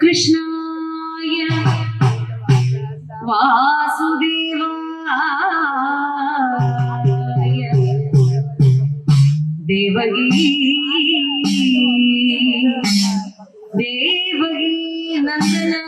कृष्णाय वासुदेवाय देवगी देवगी नंदना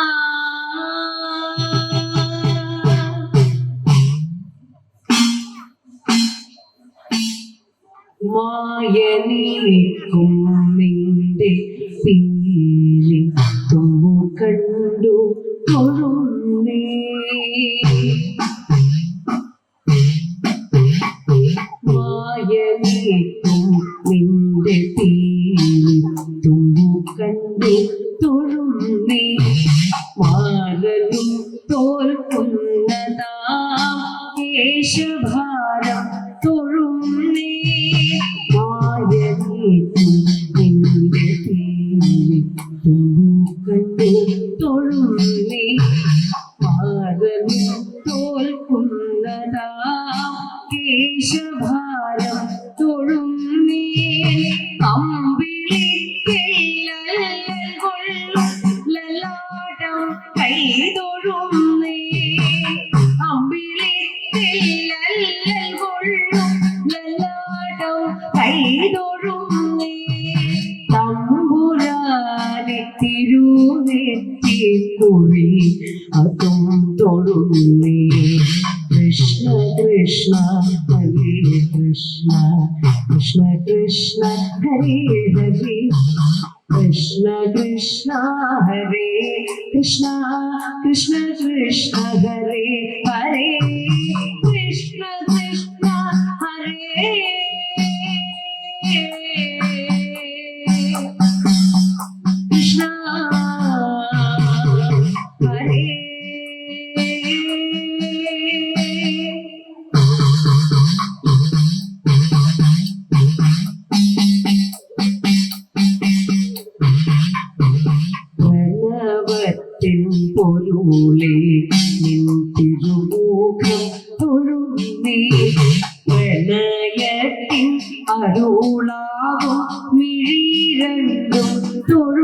കണ്ടു തൊഴുന്നേ മായനിലേക്കും നിന്റെ You. തിരുനെറ്റി കുഴി അതും തൊഴുന്നേ കൃഷ്ണ കൃഷ്ണ ഹരേ കൃഷ്ണ കൃഷ്ണ കൃഷ്ണ ഹരേ ഹരേ കൃഷ്ണ കൃഷ്ണ ഹരേ കൃഷ്ണ കൃഷ്ണ കൃഷ്ണ ഹരേ futuro.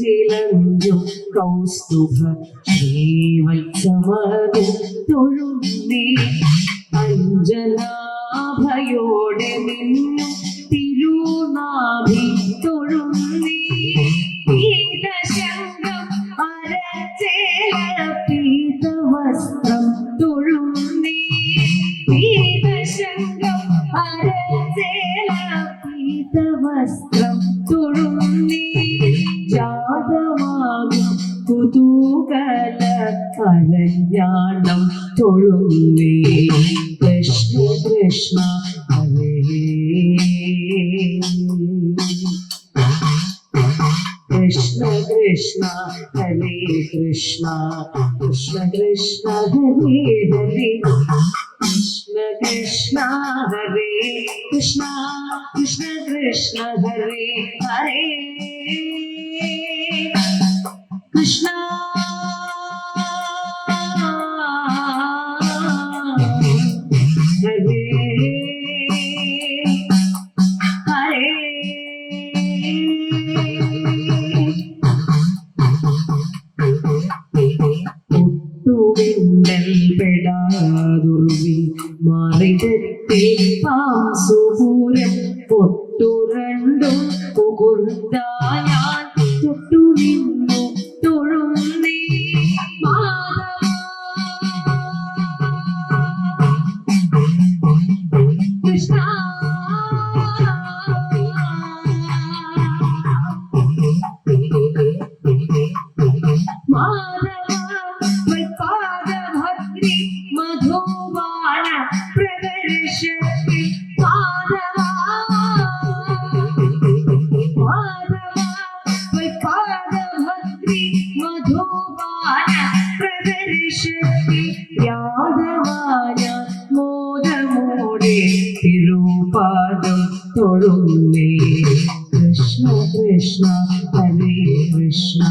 നെഞ്ചിലഞ്ചും കൗസ്തുഭ ശ്രീവത്സമതും തൊഴുന്നി. അഞ്ജനാഭയോടെ നിന്നും തിരുനാഭി തൊഴുന്നേ. പാദമാകും കുതൂകല അലഞ്ഞാണം തൊഴുന്നേ. കൃഷ്ണ കൃഷ്ണ ഹരേ. കൃഷ്ണ കൃഷ്ണ ഹരേ കൃഷ്ണ. കൃഷ്ണ കൃഷ്ണ ഹരേ ഹരേ. കൃഷ്ണ കൃഷ്ണ ഹരേ കൃഷ്ണ. കൃഷ്ണ കൃഷ്ണ ഹരേ ഹരേ. പെടാതുരുവി മറികത്തിൽ പാം സുപൂരം പൊട്ടുരണ്ടും പുകുർത്താ ഞാൻ.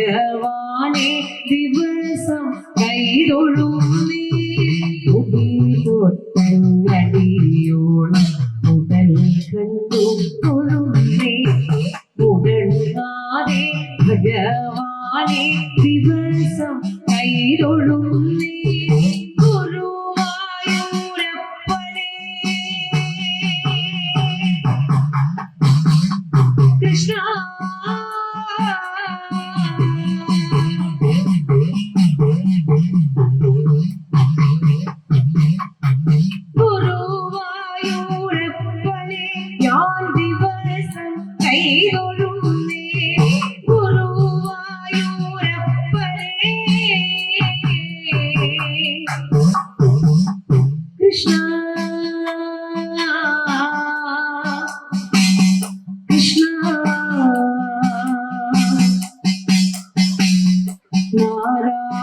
ഭാഗ്യവാനെ ദിവസം കൈതൊഴുന്നേ മുതൽ കണ്ടു കൊഴുന്നേ മുതൽകാതെ ഭഗവാനെ ദിവസം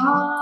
heart.